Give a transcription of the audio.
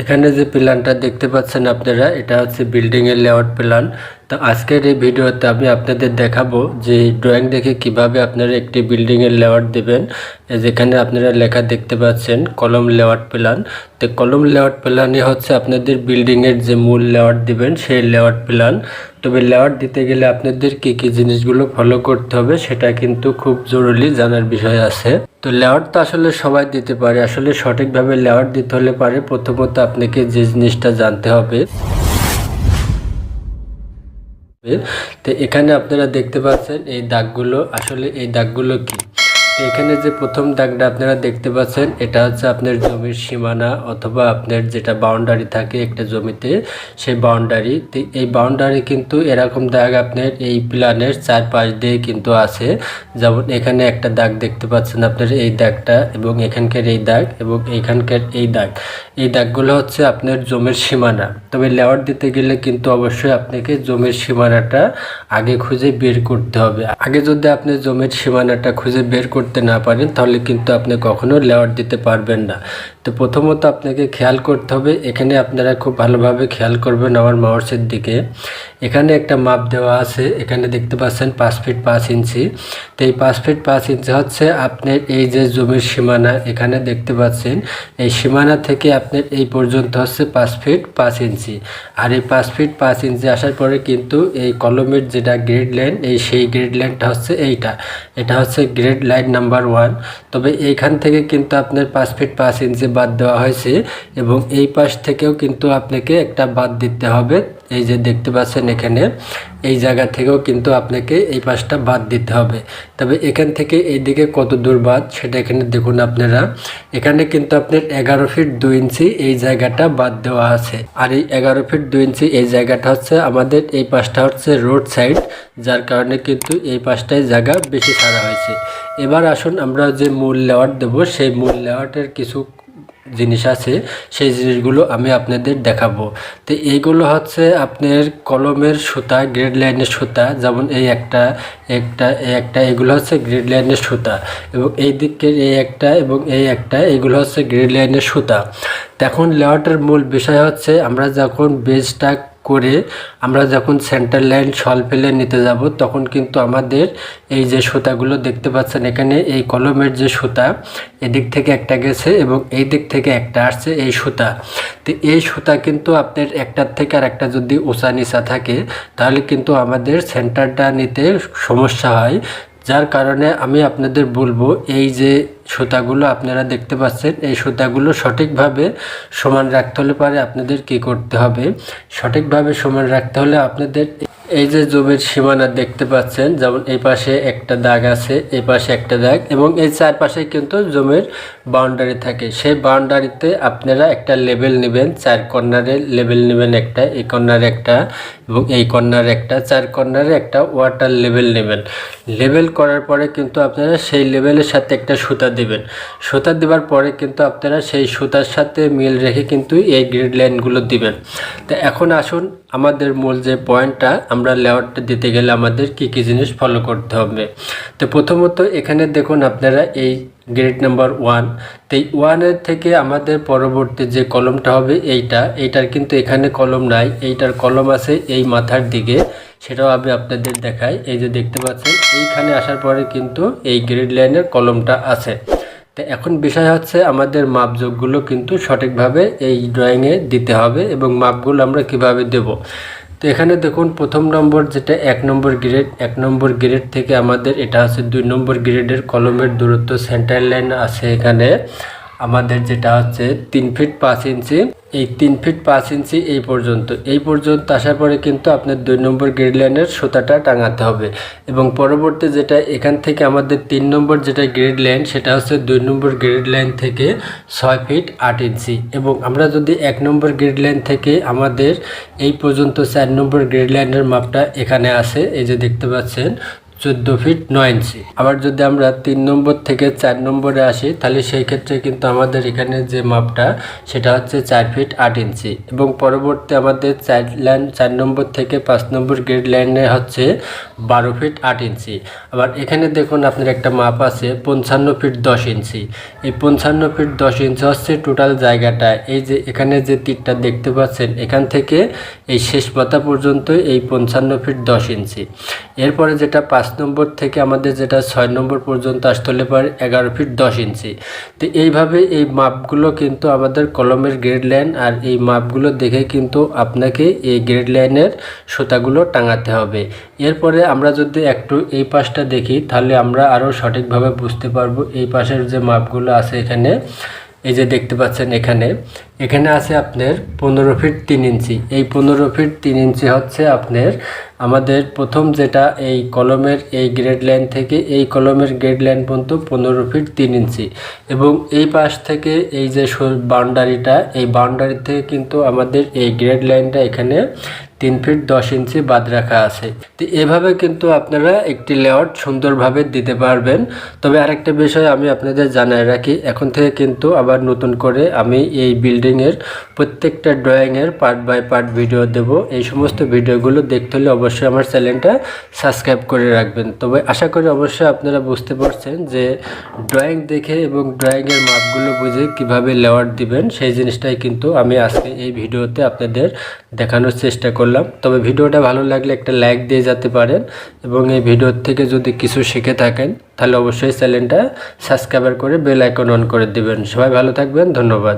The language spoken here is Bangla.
এখানে যে প্ল্যানটা দেখতে পাচ্ছেন আপনারা, এটা হচ্ছে বিল্ডিংয়ের লেআউট প্ল্যান তো আজকের এই ভিডিওতে আমি আপনাদের দেখাবো যে ড্রয়িং দেখে কীভাবে আপনারা একটি বিল্ডিংয়ের লেআউট দেবেন। যেখানে আপনারা লেখা দেখতে পাচ্ছেন কলম লেআউট প্ল্যান তো কলম লেআউট প্ল্যানই হচ্ছে আপনাদের বিল্ডিংয়ের যে মূল লেআউট দিবেন, সেই লেআউট প্ল্যান তবে লেয়ার দিতে গেলে আপনাদের কি কি জিনিসগুলো ফলো করতে হবে সেটা কিন্তু খুব জরুরি জানার বিষয় আছে। তো লেয়ার তো আসলে সবাই দিতে পারে। আসলে সঠিকভাবে লেয়ার দিতে হলে পারে প্রথমত আপনাকে যে জিনিসটা জানতে হবে। তো এখানে আপনারা দেখতে পাচ্ছেন এই দাগগুলো। আসলে এই দাগগুলো কি? এখানে যে প্রথম দাগটা আপনারা দেখতে পাচ্ছেন, এটা হচ্ছে আপনার জমির সীমানা অথবা আপনার যেটা বাউন্ডারি থাকে একটা জমিতে, সেই বাউন্ডারি এই বাউন্ডারি কিন্তু এরকম দাগ আপনার এই প্ল্যানের চারপাশ দিয়ে কিন্তু আছে। যেমন এখানে একটা দাগ দেখতে পাচ্ছেন আপনার এই দাগটা এবং এখানকার এই দাগ এবং এখানকার এই দাগ। এই দাগগুলো হচ্ছে আপনার জমির সীমানা। তবে লেওয়ার দিতে গেলে কিন্তু অবশ্যই আপনাকে জমির সীমানাটা আগে খুঁজে বের করতে হবে। আগে যদি আপনি জমির সীমানাটা খুঁজে বের করতে না পারেন, তাহলে কিন্তু আপনি কখনো লেওয়ার দিতে পারবেন না। তো প্রথমত আপনাকে খেয়াল করতে হবে, এখানে আপনারা খুব ভালোভাবে খেয়াল করবেন আমার মাউসের দিকে। এখানে একটা মাপ দেওয়া আছে, এখানে দেখতে পাচ্ছেন পাঁচ ফিট পাঁচ ইঞ্চি। তো এই পাঁচ ফিট পাঁচ ইঞ্চি হচ্ছে আপনার এই যে জমির সীমানা, এখানে দেখতে পাচ্ছেন, এই সীমানা থেকে আপনার এই পর্যন্ত হচ্ছে পাঁচ ফিট পাঁচ ইঞ্চি। আর এই পাঁচ ফিট পাঁচ ইঞ্চি আসার পরে কিন্তু এই কলমের যেটা গ্রেড লাইন এই সেই গ্রেড লাইনটা হচ্ছে এইটা। এটা হচ্ছে গ্রেড লাইন নাম্বার ওয়ান তবে এইখান থেকে কিন্তু আপনার পাঁচ ফিট পাঁচ ইঞ্চি বাদ দেওয়া হয়েছে এবং এই পাশ থেকেও কিন্তু আপনাকে একটা বাদ দিতে হবে। এই যে দেখতে পাচ্ছেন এখানে, এই জায়গা থেকেও কিন্তু আপনাকে এই পাশটা বাদ দিতে হবে। তবে এখান থেকে এই দিকে কত দূর বাদ, সেটা এখানে দেখুন আপনারা। এখানে কিন্তু আপনার এগারো ফিট দুই ইঞ্চি এই জায়গাটা বাদ দেওয়া আছে। আর এই এগারো ফিট দুই ইঞ্চি এই জায়গাটা হচ্ছে আমাদের, এই পাশটা হচ্ছে রোড সাইড, যার কারণে কিন্তু এই পাশটায় জায়গা বেশি ছাড়া হয়েছে। এবার আসুন আমরা যে মূল লেওয়াট দেবো, সেই মূল লেওয়াটের কিছু জিনিস আছে, সেই জিনিসগুলো আমি আপনাদের দেখাবো। তো এইগুলো হচ্ছে আপনার কলমের সুতা গ্রেড লাইনের সুতা, যেমন এই একটা একটা একটা, এগুলো হচ্ছে গ্রেড লাইনের সুতা। এবং এই দিকের এই একটা এবং এই একটা, এগুলো হচ্ছে গ্রেড লাইনের সুতা। তখন লেওয়াটার মূল বিষয় হচ্ছে, আমরা যখন বেজটা করে আমরা যখন সেন্টার লাইন সল ফেলে নিতে যাব, তখন কিন্তু আমাদের এই যে সুতাগুলো দেখতে পাচ্ছেন এখানে, এই কলমের যে সুতা, এদিক থেকে একটা গেছে এবং এই দিক থেকে একটা আসছে এই সুতা। তো এই সুতা কিন্তু আপনার একটার থেকে আর একটা যদি উঁচা নিচা থাকে, তাহলে কিন্তু আমাদের সেন্টারটা নিতে সমস্যা হয়। যার কারণে আমি আপনাদের বলব, এই যে সুতাগুলো আপনারা দেখতে পাচ্ছেন, এই সুতাগুলো সঠিকভাবে সমান রাখতে হলে পারে আপনাদের কি করতে হবে? সঠিকভাবে সমান রাখতে হলে আপনাদের এই যে জমির সীমানা দেখতে পাচ্ছেন, যেমন এই পাশে একটা দাগ আছে, এই পাশে একটা দাগ এবং এই চারপাশে কিন্তু জমির বাউন্ডারি থাকে। সেই বাউন্ডারিতে আপনারা একটা লেবেল নেবেন, চার কর্নারে লেবেল নেবেন একটা, এই কর্নারে একটা এবং এই কর্নারে একটা, চার কর্নারে একটা ওয়াটার লেভেল নেবেন। লেবেল করার পরে কিন্তু আপনারা সেই লেভেলের সাথে একটা সুতা দেবেন। সুতা দেওয়ার পরে কিন্তু আপনারা সেই সুতার সাথে মিল রেখে কিন্তু এই গ্রিড লাইনগুলো দিবেন। তো এখন আসুন আমাদের মূল যে পয়েন্টটা আমরা লেআউটটা দিতে গেলে আমাদের কি কি জিনিস ফলো করতে হবে। তো প্রথমত এখানে দেখুন আপনারা এই গ্রেড নাম্বার ওয়ান। তো এই ওয়ানের থেকে আমাদের পরবর্তী যে কলমটা হবে এইটা, এইটার কিন্তু এখানে কলম নাই, এইটার কলম আছে এই মাথার দিকে, সেটাও আমি আপনাদের দেখাই। এই যে দেখতে পাচ্ছেন, এইখানে আসার পরে কিন্তু এই গ্রেড লাইনের কলমটা আছে। তো এখন বিষয় হচ্ছে আমাদের মাপযোগগুলো কিন্তু সঠিকভাবে এই ড্রয়িংয়ে দিতে হবে এবং মাপগুলো আমরা কীভাবে দেব। তো এখানে দেখুন, প্রথম নম্বর যেটা এক নম্বর গ্রেড, এক নম্বর গ্রেড থেকে আমাদের এটা আছে দুই নম্বর গ্রেডের কলমের দূরত্ব, সেন্টার লাইন আছে এখানে। আমাদের যেটা হচ্ছে তিন ফিট পাঁচ ইঞ্চি। এই তিন ফিট পাঁচ ইঞ্চি এই পর্যন্ত। এই পর্যন্ত আসার পরে কিন্তু আপনার দুই নম্বর গ্রেড লাইনের সুতাটা টাঙাতে হবে। এবং পরবর্তী যেটা এখান থেকে আমাদের তিন নম্বর যেটা গ্রেড লাইন সেটা হচ্ছে দুই নম্বর গ্রেড লাইন থেকে ছয় ফিট আট ইঞ্চি। এবং আমরা যদি এক নম্বর গ্রেড লাইন থেকে আমাদের এই পর্যন্ত চার নম্বর গ্রেড লাইনের মাপটা এখানে আছে, এই যে দেখতে পাচ্ছেন চোদ্দ ফিট নয় ইঞ্চি আবার যদি আমরা তিন নম্বর থেকে চার নম্বরে আসি, তাহলে সেই ক্ষেত্রে কিন্তু আমাদের এখানে যে মাপটা, সেটা হচ্ছে চার ফিট আট ইঞ্চি এবং পরবর্তী আমাদের চার লাইন চার নম্বর থেকে পাঁচ নম্বর গ্রেড লাইনে হচ্ছে বারো ফিট আট ইঞ্চি আবার এখানে দেখুন আপনার একটা মাপ আছে, পঞ্চান্ন ফিট দশ ইঞ্চি এই পঞ্চান্ন ফিট দশ ইঞ্চি হচ্ছে টোটাল জায়গাটা। এই যে এখানে যে তীরটা দেখতে পাচ্ছেন, এখান থেকে এই শেষ পাতা পর্যন্ত এই পঞ্চান্ন ফিট দশ ইঞ্চি এরপরে যেটা পাঁচ নম্বর থেকে আমাদের যেটা ছয় নম্বর পর্যন্ত আসতে হলে পারে এগারো ফিট দশ ইঞ্চি। তো এইভাবে এই মাপগুলো কিন্তু আমাদের কলমের গ্রেড লাইন আর এই মাপগুলো দেখে কিন্তু আপনাকে এই গ্রেড লাইনের সুতাগুলো টাঙাতে হবে। এরপরে আমরা যদি একটু এই পাশটা দেখি, তাহলে আমরা আরও সঠিকভাবে বুঝতে পারব এই পাশের যে মাপগুলো আছে এখানে। এই যে দেখতে পাচ্ছেন এখানে। এখানে আছে আপনার পনেরো ফিট তিন ইঞ্চি। এই পনেরো ফিট তিন ইঞ্চি হচ্ছে আপনার আমাদের প্রথম যেটা এই কলমের এই গ্রেড লাইন থেকে এই কলমের গ্রেড লাইন পর্যন্ত পনেরো ফিট তিন ইঞ্চি। এবং এই পাশ থেকে এই যে বাউন্ডারিটা, এই বাউন্ডারি থেকে কিন্তু আমাদের এই গ্রেড লাইনটা এখানে তিন ফিট দশ ইঞ্চি বাদ রাখা আছে। তো এভাবে কিন্তু আপনারা একটি লেআউট সুন্দরভাবে দিতে পারবেন। তবে আরেকটা বিষয় আমি আপনাদের জানায় রাখি, এখন থেকে কিন্তু আবার নতুন করে আমি এই বিল্ডিংয়ের প্রত্যেকটা ড্রয়িংয়ের পার্ট বাই পার্ট ভিডিও দেব। এই সমস্ত ভিডিওগুলো দেখতে হলে অবশ্যই আমার চ্যানেলটা সাবস্ক্রাইব করে রাখবেন। তবে আশা করি অবশ্যই আপনারা বুঝতে পারছেন যে ড্রয়িং দেখে এবং ড্রয়িংয়ের মাপগুলো বুঝে কীভাবে লেআউট দিবেন, সেই জিনিসটাই কিন্তু আমি আজকে এই ভিডিওতে আপনাদের দেখানোর চেষ্টা করলাম। তবে ভিডিওটা ভালো লাগলে একটা লাইক দিয়ে যেতে পারেন এবং এই ভিডিওর থেকে যদি কিছু শিখে থাকেন, তাহলে অবশ্যই চ্যানেলটা সাবস্ক্রাইবার করে বেল আইকন অন করে দিবেন। সবাই ভালো থাকবেন, ধন্যবাদ।